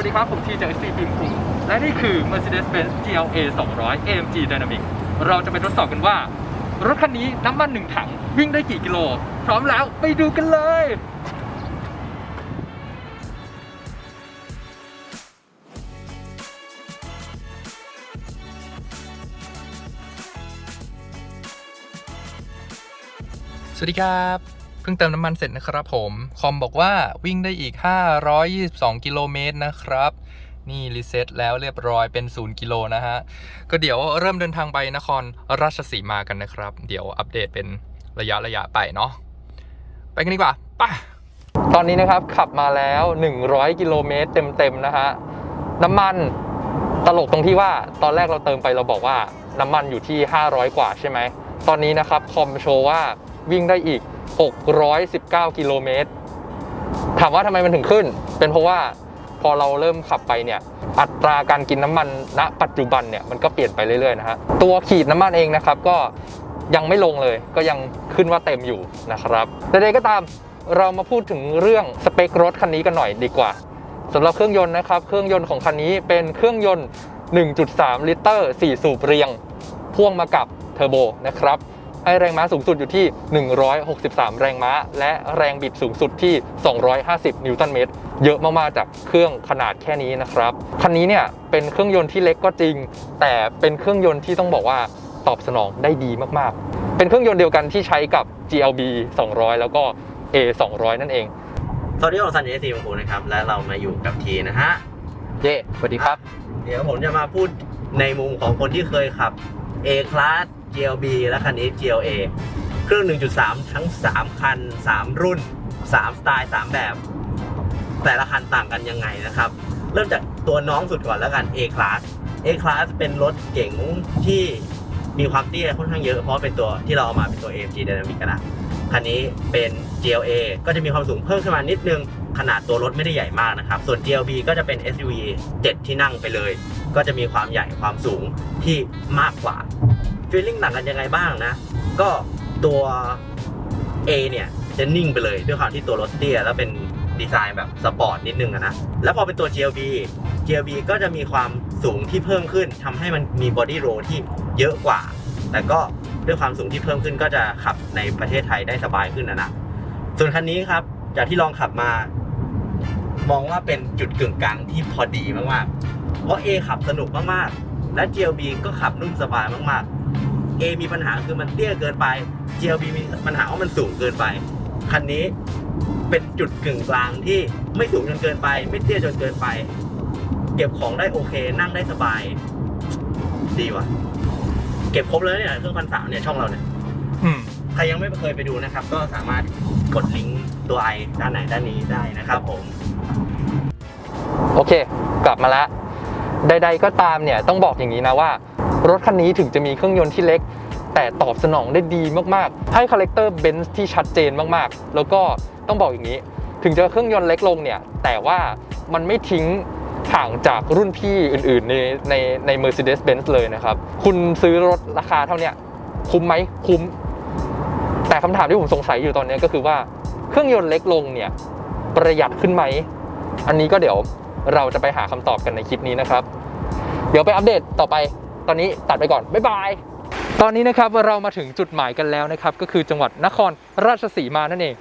วัสดีครับ ผมทีจาก SC ทีมคุงและนี่คือ Mercedes-Benz GLA 200 AMG Dynamic เราจะไปทดสอบกันว่า รถคันนี้น้ำมันหนึ่งถัง วิ่งได้กี่กิโล พร้อมแล้วไปดูกันเลย สวัสดีครับ เพิ่งเติมน้ำมันเสร็จนะครับผม คอมบอกว่าวิ่งได้อีก 522 กิโลเมตรนะครับ นี่รีเซ็ตแล้วเรียบร้อยเป็น 0 กิโลนะฮะ ก็เดี๋ยวเริ่มเดินทางไปนครราชสีมากันนะครับ เดี๋ยวอัปเดตเป็นระยะระยะไปเนาะ ไปกันดีกว่าไป่ะตอนนี้นะครับขับมาแล้ว 100 กิโลเมตรเต็มๆนะฮะ น้ำมันตลกตรงที่ว่าตอนแรกเราเติมไปเราบอกว่าน้ำมันอยู่ที่ 500 กว่าใช่ไหม ตอนนี้นะครับคอมโชว์ว่าวิ่งได้อีก 619 กิโลเมตร ถามว่าทำไมมันถึงขึ้น เป็นเพราะว่าพอเราเริ่มขับไปเนี่ย อัตราการกินน้ำมันณปัจจุบันเนี่ยมันก็เปลี่ยนไปเรื่อยๆนะฮะ ตัวขีดน้ำมันเองนะครับก็ยังไม่ลงเลยก็ยังขึ้นว่าเต็มอยู่นะครับแต่ใดก็ตามเรามาพูดถึงเรื่องสเปครถคันนี้กันหน่อยดีกว่าสำหรับเครื่องยนต์นะครับเครื่องยนต์ของคันนี้เป็นเครื่องยนต์ 1.3 ลิตร 4 สูบเรียง พ่วงมากับเทอร์โบนะครับ ให้แรงม้าสูงสุดอยู่ที่ 163 แรงม้า และแรงบิดสูงสุดที่ 250 นิวตันเมตร เยอะมากๆจากเครื่องขนาดแค่นี้นะครับ คันนี้เนี่ยเป็นเครื่องยนต์ที่เล็กก็จริง แต่เป็นเครื่องยนต์ที่ต้องบอกว่าตอบสนองได้ดีมากๆ เป็นเครื่องยนต์เดียวกันที่ใช้กับ GLB 200 แล้วก็ A 200นั่นเอง สวัสดีผมซันเจสีมังคูนะครับ และเรามาอยู่กับทีนะฮะ เย้สวัสดีครับ เดี๋ยวผมจะมาพูดในมุมของคนที่เคยขับ A Class GLB และคันนี้ GLA เครื่อง 1.3 ทั้ง 3 คัน 3 รุ่น 3 สไตล์ 3 แบบ แต่ละคันต่างกันยังไงนะครับ เริ่มจากตัวน้องสุดก่อนแล้วกัน A Class A Class เป็นรถเก๋งที่มีความเตี้ยค่อนข้างเยอะ เพราะเป็นตัวที่เราเอามาเป็นตัว AMG Dynamic กันนะคันนี้เป็น GLA ก็จะมีความสูงเพิ่มขึ้นมานิดนึง ขนาดตัวรถไม่ได้ใหญ่มากนะครับ ส่วน GLB ก็จะเป็น SUV 7 ที่นั่งไปเลย ก็จะมีความใหญ่ความสูงที่มากกว่า ฟีลลิ่งต่างกันยังไงบ้างนะ ก็ตัว A เนี่ยจะนิ่งไปเลยด้วยความที่ตัวรถเตี้ยแล้วเป็นดีไซน์แบบสปอร์ตนิดนึงนะ แล้วพอเป็นตัว GLB GLB ก็จะมีความสูงที่เพิ่มขึ้นทำให้มันมีบอดี้โรที่เยอะกว่า แต่ก็ด้วยความสูงที่เพิ่มขึ้นก็จะขับในประเทศไทยได้สบายขึ้นนะนะ ส่วนคันนี้ครับ จากที่ลองขับมา มองว่าเป็นจุดกึ่งกลางที่พอดีมากๆ เพราะ A ขับสนุกมากๆ และ GLB ก็ขับนุ่มสบายมากๆ A มีปัญหาคือมันเตี้ยเกินไป GLB มีปัญหาว่ามันสูงเกินไป คันนี้เป็นจุดกึ่งกลางที่ไม่สูงจนเกินไป ไม่เตี้ยจนเกินไป เก็บของได้โอเค นั่งได้สบาย ดีว่ะ เก็บครบเลยเนี่ยเครื่องพันสามเนี่ยช่องเราเนี่ยอืมใครยังไม่เคยไปดูนะครับ ก็สามารถกดลิงก์ตัวไอด้านไหนด้านนี้ได้นะครับผม โอเค กลับมาละใด ๆ ก็ตามเนี่ยต้องบอกอย่างนี้นะว่า รถคันนี้ถึงจะมีเครื่องยนต์ที่เล็ก แต่ตอบสนองได้ดีมากๆ ให้คาแรคเตอร์เบนซ์ที่ชัดเจนมากๆ แล้วก็ต้องบอกอย่างนี้ ถึงจะเครื่องยนต์เล็กลงเนี่ย แต่ว่ามันไม่ทิ้งห่างจากรุ่นพี่อื่น ๆ ในในใน Mercedes-Benz เลยนะครับ คุณซื้อรถราคาเท่านี้คุ้มไหมคุ้ม แต่คำถามที่ผมสงสัยอยู่ตอนนี้ก็คือว่าเครื่องยนต์เล็กลงเนี่ยประหยัดขึ้นไหม อันนี้ก็เดี๋ยวเราจะไปหาคำตอบกันในคลิปนี้นะครับ เดี๋ยวไปอัปเดตต่อไป ตอนนี้ตัดไปก่อน บ๊ายบาย ตอนนี้นะครับเรามาถึงจุดหมายกันแล้วนะครับ ก็คือจังหวัดนครราชสีมานั่นเอง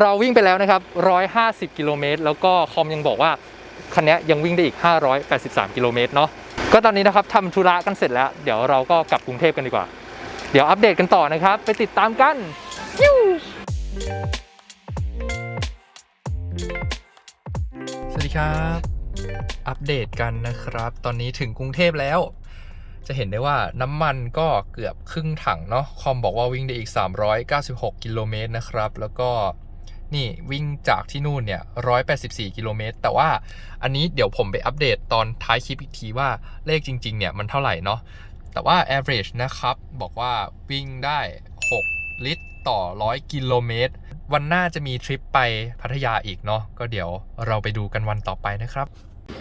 เราวิ่งไปแล้วนะครับ 150 กิโลเมตร แล้วก็คอมยังบอกว่าคันนี้ยังวิ่งได้อีก 583 กิโลเมตรเนาะ ก็ตอนนี้นะครับทำธุระกันเสร็จแล้ว เดี๋ยวเราก็กลับกรุงเทพกันดีกว่า เดี๋ยวอัปเดตกันต่อนะครับ ไปติดตามกันสวัสดีครับ อัปเดตกันนะครับ ตอนนี้ถึงกรุงเทพแล้ว จะเห็นได้ว่าน้ำมันก็เกือบครึ่งถังเนาะคอมบอกว่าวิ่งได้อีก 396 กิโลเมตรนะครับ แล้วก็นี่วิ่งจากที่นู่นเนี่ย 184 กิโลเมตร แต่ว่าอันนี้เดี๋ยวผมไปอัปเดตตอนท้ายคลิปอีกทีว่าเลขจริง ๆ เนี่ย มันเท่าไหร่เนาะ แต่ว่า average นะครับ บอกว่าวิ่งได้ 6 ลิตรต่อ 100 กิโลเมตร วันหน้าจะมีทริปไปพัทยาอีกเนาะ ก็เดี๋ยวเราไปดูกันวันต่อไปนะครับ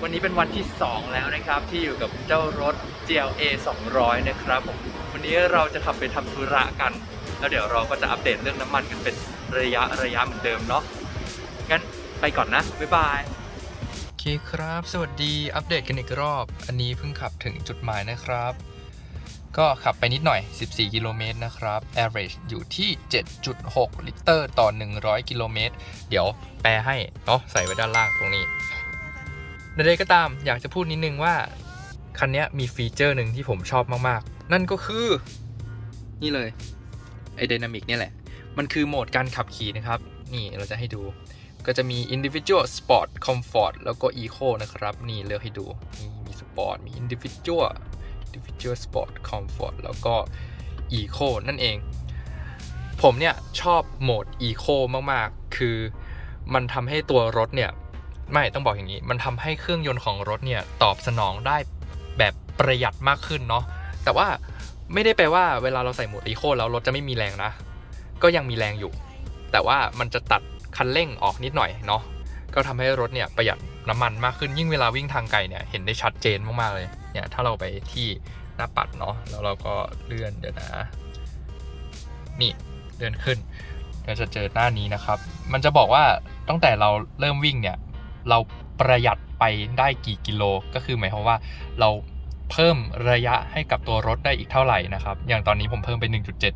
วันนี้เป็นวันที่ 2 แล้วนะครับ ที่อยู่กับเจ้ารถ GLA 200 นะครับผมวันนี้เราจะขับไปทำธุระกัน แล้วเดี๋ยวเราก็จะอัปเดตเรื่องน้ำมันกันเป็นระยะระยะเหมือนเดิมเนาะงั้นไปก่อนนะ บ๊ายบายโอเคเคครับ สวัสดีอัปเดตกันอีกรอบ อันนี้เพิ่งขับถึงจุดหมายนะครับ ก็ขับไปนิดหน่อย 14 กิโลเมตรนะครับ average อยู่ที่ 7.6 ลิตร ต่อ 100 กิโลเมตร เดี๋ยวแปลให้เนาะใส่ไว้ด้านล่างตรงนี้ ใดๆก็ตามอยากจะพูดนิดนึงว่า คันนี้มีฟีเจอร์หนึ่งที่ผมชอบมากๆ นั่นก็คือ นี่เลยไอ Dynamic เนี่ยแหละ มันคือโหมดการขับขี่นะครับ นี่เราจะให้ดู ก็จะมี individual sport comfort แล้วก็ eco นะครับ นี่เลือกให้ดูนี่มี sport มี individual individual sport comfort แล้วก็ eco นั่นเอง ผมเนี่ยชอบโหมด eco มากๆ คือมันทำให้ตัวรถเนี่ย ไม่ต้องบอกอย่างนี้ มันทำให้เครื่องยนต์ของรถเนี่ยตอบสนองได้แบบประหยัดมากขึ้นเนาะแต่ว่าไม่ได้แปลว่าเวลาเราใส่โหมด eco แล้วรถจะไม่มีแรงนะ ก็ยังมีแรงอยู่ แต่ว่ามันจะตัดคันเร่งออกนิดหน่อยเนาะก็ทำให้รถเนี่ยประหยัดน้ำมันมากขึ้นยิ่งเวลาวิ่งทางไกลเนี่ยเห็นได้ชัดเจนมากๆเลยเนี่ยถ้าเราไปที่หน้าปัดเนาะแล้วเราก็เลื่อนเดี๋ยวนะ นี่เลื่อนขึ้นเราจะเจอหน้านี้นะครับ มันจะบอกว่าตั้งแต่เราเริ่มวิ่งเนี่ย เราประหยัดไปได้กี่กิโล ก็คือหมายความว่าเราเพิ่มระยะให้กับตัวรถได้อีกเท่าไหร่นะครับ อย่างตอนนี้ผมเพิ่มไป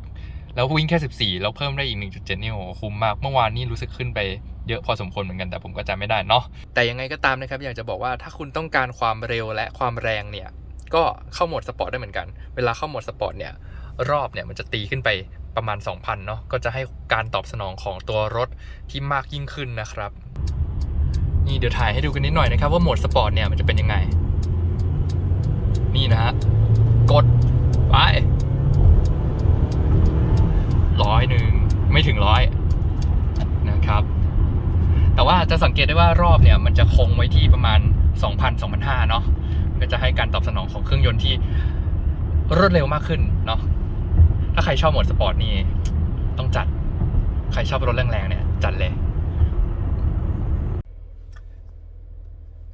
1.7 แล้ววิ่งแค่ 14 แล้วเพิ่มได้อีก 1.7 นี่โหคุ้มมาก เมื่อวานนี่รู้สึกขึ้นไปเยอะพอสมควรเหมือนกันแต่ผมก็จำไม่ได้เนาะ แต่ยังไงก็ตามนะครับ อยากจะบอกว่าถ้าคุณต้องการความเร็วและความแรงเนี่ย ก็เข้าโหมดสปอร์ตได้เหมือนกัน เวลาเข้าโหมดสปอร์ตเนี่ย รอบเนี่ยมันจะตีขึ้นไปประมาณ 2,000 เนาะ ก็จะให้การตอบสนองของตัวรถที่มากยิ่งขึ้นนะครับ นี่เดี๋ยวถ่ายให้ดูกันนิดหน่อยนะครับ ว่าโหมดสปอร์ตเนี่ยมันจะเป็นยังไง นี่นะฮะ กด ไปร้อยหนึ่งไม่ถึงร้อยนะครับ แต่ว่าจะสังเกตได้ว่ารอบเนี่ย มันจะคงไว้ที่ประมาณ 2,000 2,500เนาะก็จะให้การตอบสนองของเครื่องยนต์ที่รวดเร็วมากขึ้นเนาะถ้าใครชอบโหมดสปอร์ตนี่ต้องจัด ใครชอบรถแรงๆเนี่ย จัดเลย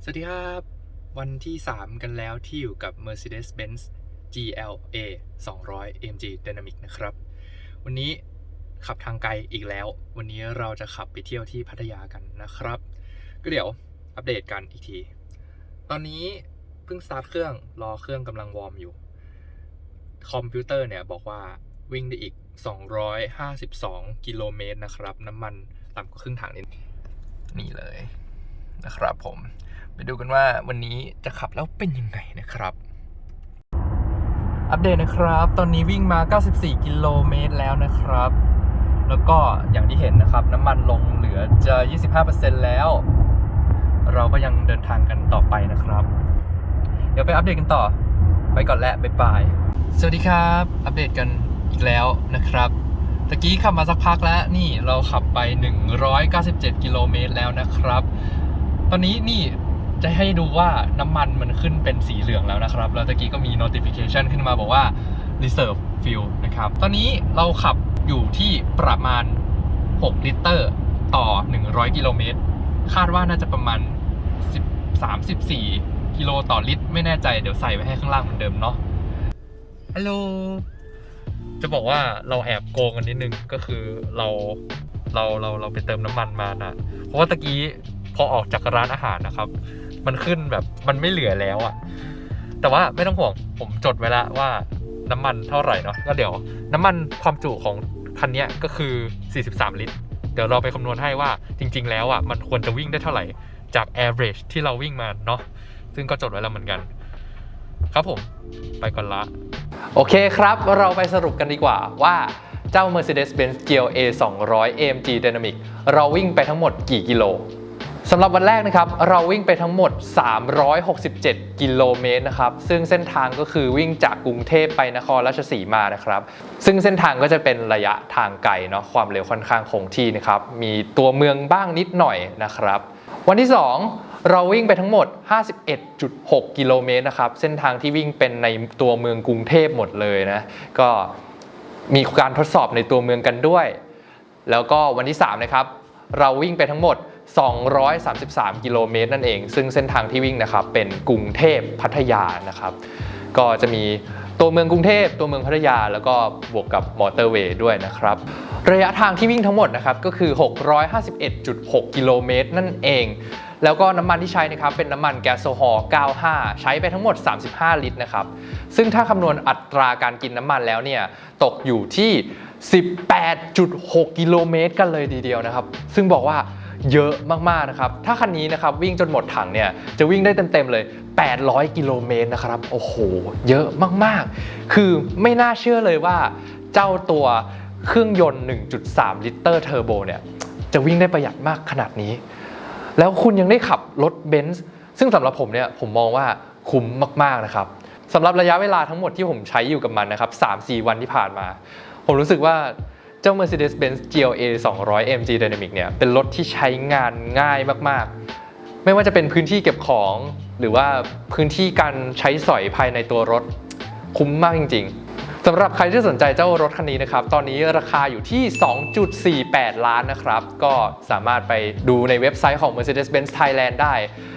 สวัสดีครับ วันที่ 3 กันแล้วที่อยู่กับ Mercedes-Benz GLA 200 AMG Dynamic นะครับ วันนี้ขับทางไกลอีกแล้ว วันนี้เราจะขับไปเที่ยวที่พัทยากันนะครับ ก็เดี๋ยวอัปเดตกันอีกที ตอนนี้เพิ่งสตาร์ทเครื่อง รอเครื่องกำลังวอร์มอยู่ คอมพิวเตอร์เนี่ยบอกว่าวิ่งได้อีก 252 กิโลเมตรนะครับ น้ำมันต่ำกว่าครึ่งถังนิดนี่เลยนะครับผม ไปดูกันว่าวันนี้จะขับแล้วเป็นยังไงนะครับ อัปเดตนะครับ ตอนนี้วิ่งมา 94 กิโลเมตรแล้วนะครับ แล้วก็อย่างที่เห็นนะครับ น้ำมันลงเหลือจะ 25%แล้ว เราก็ยังเดินทางกันต่อไปนะครับ เดี๋ยวไปอัปเดตกันต่อ ไปก่อนแล้วบ๊ายบาย สวัสดีครับ อัปเดตกันอีกแล้วนะครับตะกี้ขับมาสักพักแล้วนี่เราขับไป 197 กิโลเมตรแล้วนะครับ ตอนนี้นี่ จะให้ดูว่าน้ำมันมันขึ้นเป็นสีเหลืองแล้วนะครับ แล้วตะกี้ก็มี notification ขึ้นมาบอกว่า reserve fuel นะครับ ตอนนี้เราขับอยู่ที่ประมาณ 6 ลิตรต่อ 100 กิโลเมตร คาดว่าน่าจะประมาณ10 34กิโลต่อลิตร ไม่แน่ใจเดี๋ยวใส่ไว้ให้ข้างล่างเหมือนเดิมเนาะ ฮัลโหล จะบอกว่าเราแอบโกงกันนิดนึง ก็คือเราเราเราเราไปเติมน้ำมันมานะ เพราะว่าตะกี้ พอออกจากร้านอาหารนะครับ มันขึ้นแบบมันไม่เหลือแล้วอะแต่ว่าไม่ต้องห่วงผมจดไว้แล้วว่าน้ำมันเท่าไหร่เนาะก็เดี๋ยว น้ำมันความจุของคันนี้ก็คือ 43 ลิตร เดี๋ยวเราไปคำนวณให้ว่าจริง ๆ แล้วอะมันควรจะวิ่งได้เท่าไหร่จาก average ที่เราวิ่งมาเนาะซึ่งก็จดไว้แล้วเหมือนกัน ครับผมไปก่อนละ โอเคครับ เราไปสรุปกันดีกว่าว่าเจ้า Mercedes-Benz GLA 200 AMG Dynamic เราวิ่งไปทั้งหมดกี่กิโล สำหรับวันแรกนะครับ เราวิ่งไปทั้งหมด 367 กิโลเมตรนะครับ ซึ่งเส้นทางก็คือวิ่งจากกรุงเทพไปนครราชสีมานะครับ ซึ่งเส้นทางก็จะเป็นระยะทางไกลเนาะความเร็วค่อนข้างคงที่นะครับ มีตัวเมืองบ้างนิดหน่อยนะครับ วันที่ 2 เราวิ่งไปทั้งหมด 51.6 กิโลเมตรนะครับ เส้นทางที่วิ่งเป็นในตัวเมืองกรุงเทพหมดเลยนะ ก็มีการทดสอบในตัวเมืองกันด้วย แล้วก็วันที่3นะครับ เราวิ่งไปทั้งหมด 233 กิโลเมตรนั่นเอง ซึ่งเส้นทางที่วิ่งนะครับเป็นกรุงเทพพัทยานะครับ ก็จะมีตัวเมืองกรุงเทพตัวเมืองพัทยา แล้วก็บวกกับมอเตอร์เวย์ด้วยนะครับ ระยะทางที่วิ่งทั้งหมดนะครับก็คือ 651.6 กิโลเมตรนั่นเอง แล้วก็น้ำมันที่ใช้นะครับเป็นน้ำมันแก๊สโซฮอล์ 95 ใช้ไปทั้งหมด 35 ลิตรนะครับ ซึ่งถ้าคำนวณอัตราการกินน้ำมันแล้วเนี่ยตกอยู่ที่ 18.6 กิโลเมตรกันเลยทีเดียวนะครับ ซึ่งบอกว่า เยอะมากๆนะครับ ถ้าคันนี้นะครับวิ่งจนหมดถังเนี่ยจะวิ่งได้เต็มๆเลย 800 กิโลเมตรนะครับ โอ้โห เยอะมากๆ คือไม่น่าเชื่อเลยว่าเจ้าตัวเครื่องยนต์ 1.3 ลิตรเทอร์โบเนี่ยจะวิ่งได้ประหยัดมากขนาดนี้ แล้วคุณยังได้ขับรถเบนซ์ซึ่งสำหรับผมเนี่ยผมมองว่าคุ้มมากๆนะครับสำหรับระยะเวลาทั้งหมดที่ผมใช้อยู่กับมันนะครับ3-4 วันที่ผ่านมา ผมรู้สึกว่า เจ้า Mercedes-Benz GLA 200 MG Dynamic เนี่ยเป็นรถที่ใช้งานง่ายมากๆ ไม่ว่าจะเป็นพื้นที่เก็บของ หรือว่าพื้นที่การใช้สอยภายในตัวรถคุ้มมากจริง ๆสำหรับใครที่สนใจเจ้ารถคันนี้นะครับ ตอนนี้ราคาอยู่ที่ 2.48 ล้านนะครับ ก็สามารถไปดูในเว็บไซต์ของ Mercedes-Benz Thailand ได้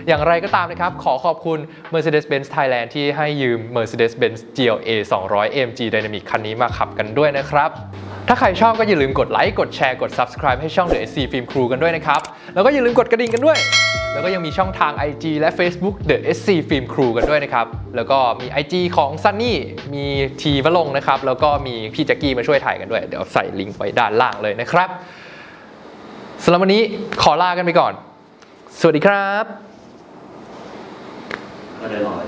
อย่างไรก็ตามนะครับ ขอขอบคุณ Mercedes-Benz Thailand ที่ให้ยืม Mercedes-Benz GLA 200 AMG Dynamic คันนี้มาขับกันด้วยนะครับ ถ้าใครชอบก็อย่าลืมกดไลค์กดแชร์กด subscribe ให้ช่อง The SC Film Crew กันด้วยนะครับ แล้วก็อย่าลืมกดกระดิ่งกันด้วย แล้วก็ยังมีช่องทาง IG และ Facebook The SC Film Crew กันด้วยนะครับ แล้วก็มี IG ของ Sunny มีทีวลงค์นะครับ แล้วก็มีพี่แจ็กกี้มาช่วยถ่ายกันด้วย เดี๋ยวใส่ลิงก์ไว้ด้านล่างเลยนะครับสำหรับวันนี้ขอลากันไปก่อน สวัสดีครับ ก็เลยลอย